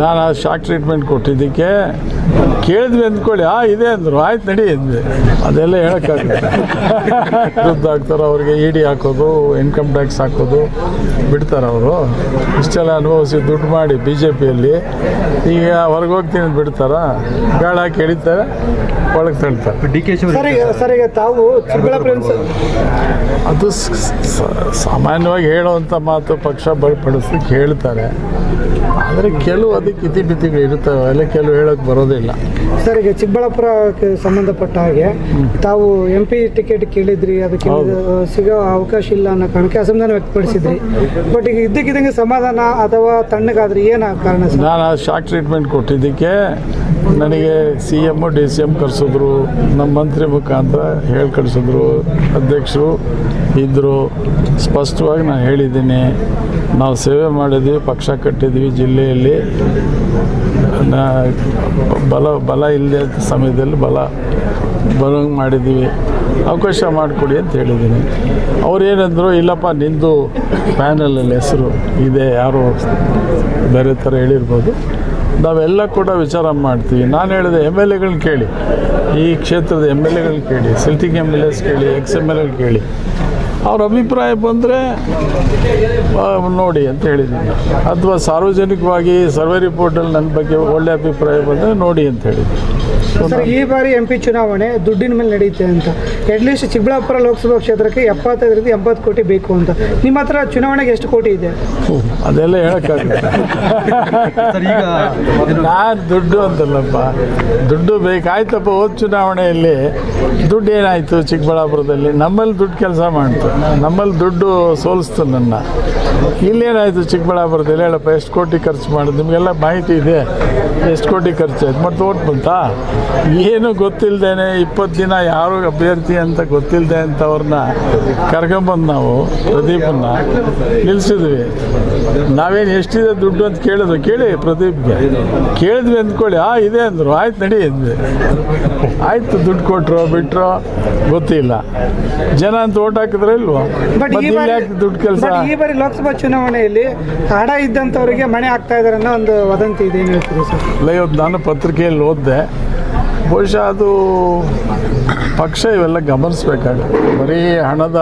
ನಾನು ಆ shock treatment ಕೊಟ್ಟಿದ್ದಕ್ಕೆ ಕೇಳಿದ್ವಿ ಅಂದ್ಕೊಳ್ಳಿ ಆ ಇದೆ ಅಂದರು. ಆಯ್ತು ನಡಿ ಅಂದ್ವಿ. ಅದೆಲ್ಲ ಹೇಳೋಕ್ಕಾಗುತ್ತೆ ವಿರುದ್ಧ ಆಗ್ತಾರೆ ಅವ್ರಿಗೆ ಇ ಡಿ ಹಾಕೋದು ಇನ್ಕಮ್ ಟ್ಯಾಕ್ಸ್ ಹಾಕೋದು ಬಿಡ್ತಾರೆ ಅವರು. ಇಷ್ಟೆಲ್ಲ ಅನುಭವಿಸಿ ದುಡ್ಡು ಮಾಡಿ ಬಿ ಜೆ ಪಿಯಲ್ಲಿ ಈಗ ಹೊರಗೆ ಹೋಗ್ತೀನಿ ಅಂತ ಬಿಡ್ತಾರ? ಗಾಳ ಹಾಕಿ ಎಳಿತಾರೆ ಒಳಗೆ ತಳ್ತಾರೆ. ಡಿ ಕೆ ತಾವು ಅದು ಸಾಮಾನ್ಯವಾಗಿ ಹೇಳುವಂಥ ಮಾತು ಪಕ್ಷ ಬಲಪಡಿಸ್ಲಿಕ್ಕೆ ಹೇಳ್ತಾರೆ. ಆದರೆ ಕೆಲವು ಅದಕ್ಕೆ ಇತಿಮಿತಿಗಳು ಇರುತ್ತವೆ ಅಲ್ಲೇ ಕೆಲವು ಹೇಳೋಕೆ ಬರೋದಿಲ್ಲ ಸರ್ ಈಗ ಚಿಕ್ಕಬಳ್ಳಾಪುರಕ್ಕೆ ಸಂಬಂಧಪಟ್ಟ ಹಾಗೆ ತಾವು ಎಂ ಪಿ ಟಿಕೆಟ್ ಕೇಳಿದ್ರಿ ಅದಕ್ಕೆ ಸಿಗೋ ಅವಕಾಶ ಇಲ್ಲ ಅನ್ನೋ ಕಾರಣಕ್ಕೆ ಅಸಮಾಧಾನ ವ್ಯಕ್ತಪಡಿಸಿದ್ರಿ. ಬಟ್ ಈಗ ಇದ್ದಕ್ಕಿದ್ದಂಗೆ ಸಮಾಧಾನ ಅಥವಾ ತಣ್ಣಗಾದ್ರೆ ಏನು ಕಾರಣ ನಾನು ಶಾರ್ಟ್ ಶಾಕ್ ಟ್ರೀಟ್ಮೆಂಟ್ ಕೊಟ್ಟಿದ್ದಕ್ಕೆ ನನಗೆ C M D C M ಕರೆಸಿದ್ರು. ನಮ್ಮ ಮಂತ್ರಿ ಮುಖಾಂತರ ಹೇಳಿ ಕಳಿಸಿದ್ರು. ಅಧ್ಯಕ್ಷರು ಇದ್ದರು ಸ್ಪಷ್ಟವಾಗಿ ನಾನು ಹೇಳಿದ್ದೀನಿ. ನಾವು ಸೇವೆ ಮಾಡಿದ್ವಿ, ಪಕ್ಷ ಕಟ್ಟಿದ್ವಿ ಜಿಲ್ಲೆಯಲ್ಲಿ. ಬಲ ಬಲ ಇಲ್ಲದೆ ಸಮಯದಲ್ಲಿ ಬಲ ಬರೋಂಗೆ ಮಾಡಿದ್ದೀವಿ ಅವಕಾಶ ಮಾಡಿಕೊಡಿ ಅಂತ ಹೇಳಿದ್ದೀನಿ. ಅವ್ರು ಏನಂದರು, ಇಲ್ಲಪ್ಪ, ನಿಂದು ಪ್ಯಾನಲಲ್ಲಿ ಹೆಸರು ಇದೆ, ಯಾರು ಬೇರೆ ಥರ ಹೇಳಿರ್ಬೋದು. ನಾವೆಲ್ಲ ಕೂಡ ವಿಚಾರ ಮಾಡ್ತೀವಿ. ನಾನು ಹೇಳಿದೆ ಎಂ ಎಲ್ ಎಗಳನ್ನ ಕೇಳಿ. ಈ ಕ್ಷೇತ್ರದ ಎಂ ಎಲ್ ಎಗಳನ್ನ ಕೇಳಿ ಸಿಲ್ಟಿಂಗ್ ಎಂ ಎಲ್ ಎಸ್ ಕೇಳಿ ಎಕ್ಸ್ ಎಂ ಎಲ್ ಎಗಳು ಕೇಳಿ. ಅವ್ರ ಅಭಿಪ್ರಾಯ ಬಂದರೆ ನೋಡಿ ಅಂತ ಹೇಳಿದ್ದೀನಿ. ಅಥವಾ ಸಾರ್ವಜನಿಕವಾಗಿ ಸರ್ವೆ ರಿಪೋರ್ಟಲ್ಲಿ ನನ್ನ ಬಗ್ಗೆ ಒಳ್ಳೆ ಅಭಿಪ್ರಾಯ ಬಂದರೆ ನೋಡಿ ಅಂತ ಹೇಳಿದ್ದೀನಿ. ಸರ್ ಈ ಬಾರಿ ಎಂ ಪಿ ಚುನಾವಣೆ ದುಡ್ಡಿನ ಮೇಲೆ ನಡೆಯುತ್ತೆ ಅಂತ. ಅಟ್ಲೀಸ್ಟ್ ಚಿಕ್ಕಬಳ್ಳಾಪುರ ಲೋಕಸಭಾ ಕ್ಷೇತ್ರಕ್ಕೆ ಎಪ್ಪತ್ತೈದರಿಂದ ಎಂಬತ್ತು ಕೋಟಿ ಬೇಕು ಅಂತ. ನಿಮ್ಮ ಹತ್ರ ಚುನಾವಣೆಗೆ ಎಷ್ಟು ಕೋಟಿ ಇದೆ? ಅದೆಲ್ಲ ಹೇಳಕ್ಕಾಗ ಸರ್ ಈಗ ನಾನು ದುಡ್ಡು ಅಂತಲ್ಲಪ್ಪ. ದುಡ್ಡು ಬೇಕಾಯ್ತಪ್ಪ ಹೋದ ಚುನಾವಣೆಯಲ್ಲಿ. ದುಡ್ಡು ಏನಾಯಿತು ಚಿಕ್ಕಬಳ್ಳಾಪುರದಲ್ಲಿ? ನಮ್ಮಲ್ಲಿ ದುಡ್ಡು ಕೆಲಸ ಮಾಡ್ತು ನಮ್ಮಲ್ಲಿ ದುಡ್ಡು ಸೋಲಿಸ್ತು ನನ್ನ. ಇಲ್ಲೇನಾಯಿತು ಚಿಕ್ಕಬಳ್ಳಾಪುರದಲ್ಲಿ ಹೇಳಪ್ಪ ಎಷ್ಟು ಕೋಟಿ ಖರ್ಚು ಮಾಡೋದು ನಿಮಗೆಲ್ಲ ಮಾಹಿತಿ ಇದೆ. ಎಷ್ಟು ಕೋಟಿ ಖರ್ಚಾಯ್ತು ಮತ್ತು ಓಟ್ ಬಂತಾ? ಏನು ಗೊತ್ತಿಲ್ಲದೇನೆ ಇಪ್ಪತ್ತು ದಿನ ಯಾರು ಅಭ್ಯರ್ಥಿ ಅಂತ ಗೊತ್ತಿಲ್ಲದೆ ಅಂತವ್ರನ್ನ ಕರ್ಕೊಂಬಂದು ನಾವು ಪ್ರದೀಪನ್ನ ನಿಲ್ಲಿಸಿದ್ವಿ ನಾವೇನು ಎಷ್ಟಿದೆ ದುಡ್ಡು ಅಂತ ಕೇಳಿದ್ರು? ಕೇಳಿ ಪ್ರದೀಪ್ಗೆ. ಕೇಳಿದ್ವಿ ಅಂದ್ಕೊಳ್ಳಿ. ಆ ಇದೆ ಅಂದರು. ಆಯ್ತು ನಡಿ ಅಂದ್ವಿ. ಆಯ್ತು ದುಡ್ಡು ಕೊಟ್ಟರು ಬಿಟ್ಟರು ಗೊತ್ತಿಲ್ಲ. ಜನ ಅಂತ ಓಟ್ ಹಾಕಿದ್ರೆ ಇಲ್ವೋ? ದುಡ್ಡು ಕೆಲಸ? ಈ ಬಾರಿ ಲೋಕಸಭಾ ಚುನಾವಣೆಯಲ್ಲಿ ಹಣ ಇದ್ದಂಥವರಿಗೆ ಮಣೆ ಆಗ್ತಾ ಇದಾರೆ ಅನ್ನೋ ಒಂದು ವದಂತಿ ಇದೆ ಏನು ಹೇಳ್ತೀರಿ ಸರ್? ಅಲ್ಲ ಇವತ್ತು ನಾನು ಪತ್ರಿಕೆಯಲ್ಲಿ ಓದಿದೆ. ಬಹುಶಃ ಅದು ಪಕ್ಷ ಇವೆಲ್ಲ ಗಮನಿಸ್ಬೇಕಾಗುತ್ತೆ. ಬರೀ ಹಣದ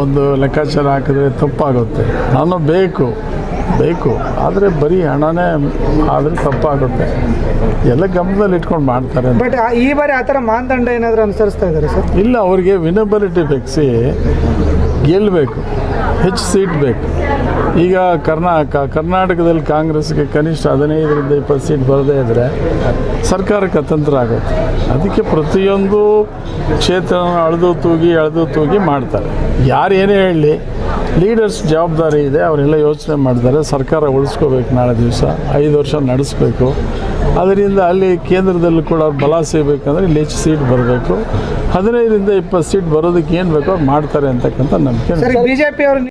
ಒಂದು ಲೆಕ್ಕಾಚಾರ ಹಾಕಿದ್ರೆ ತಪ್ಪಾಗುತ್ತೆ. ನಾನು ಬೇಕು ಬೇಕು. ಆದರೆ ಬರೀ ಹಣನೇ ಆದರೆ ತಪ್ಪಾಗುತ್ತೆ. ಎಲ್ಲ ಗಮನದಲ್ಲಿ ಇಟ್ಕೊಂಡು ಮಾಡ್ತಾರೆ. ಬಟ್ ಈ ಬಾರಿ ಆ ಥರ ಮಾನದಂಡ ಏನಾದರೂ ಅನುಸರಿಸ್ತಾ ಇದ್ದಾರೆ ಸರ್? ಇಲ್ಲ ಅವರಿಗೆ ವಿನಬಿಲಿಟಿ ಬೆಕ್ಸಿ ಗೆಲ್ಲಬೇಕು ಹೆಚ್ಚು ಸೀಟ್ ಬೇಕು. ಈಗ ಕರ್ನಾಟಕ ಕರ್ನಾಟಕದಲ್ಲಿ ಕಾಂಗ್ರೆಸ್ಗೆ ಕನಿಷ್ಠ ಹದಿನೈದರಿಂದ ಇಪ್ಪತ್ತು ಸೀಟ್ ಬರದೇ ಇದ್ದರೆ ಸರ್ಕಾರಕ್ಕೆ ಅತಂತ್ರ ಆಗುತ್ತೆ. ಅದಕ್ಕೆ ಪ್ರತಿಯೊಂದು ಕ್ಷೇತ್ರನ ಅಳೆದು ತೂಗಿ ಅಳೆದು ತೂಗಿ ಮಾಡ್ತಾರೆ. ಯಾರು ಏನೇ ಹೇಳಲಿ ಲೀಡರ್ಸ್ ಜವಾಬ್ದಾರಿ ಇದೆ ಅವರೆಲ್ಲ ಯೋಚನೆ ಮಾಡ್ತಾರೆ ಸರ್ಕಾರ ಉಳಿಸ್ಕೋಬೇಕು ನಾಳೆ ದಿವಸ ಐದು ವರ್ಷ ನಡೆಸಬೇಕು. ಅದರಿಂದ ಅಲ್ಲಿ ಕೇಂದ್ರದಲ್ಲಿ ಕೂಡ ಅವ್ರು ಬಲ ಸಿಗಬೇಕಂದ್ರೆ ಇಲ್ಲಿ ಹೆಚ್ಚು ಸೀಟ್ ಬರಬೇಕು. ಹದಿನೈದರಿಂದ ಇಪ್ಪತ್ತು ಸೀಟ್ ಬರೋದಕ್ಕೆ ಏನು ಬೇಕೋ ಅವ್ರು ಮಾಡ್ತಾರೆ ಅಂತಕ್ಕಂಥ ನಂಬಿಕೆ ಬಿಜೆಪಿ ಅವರು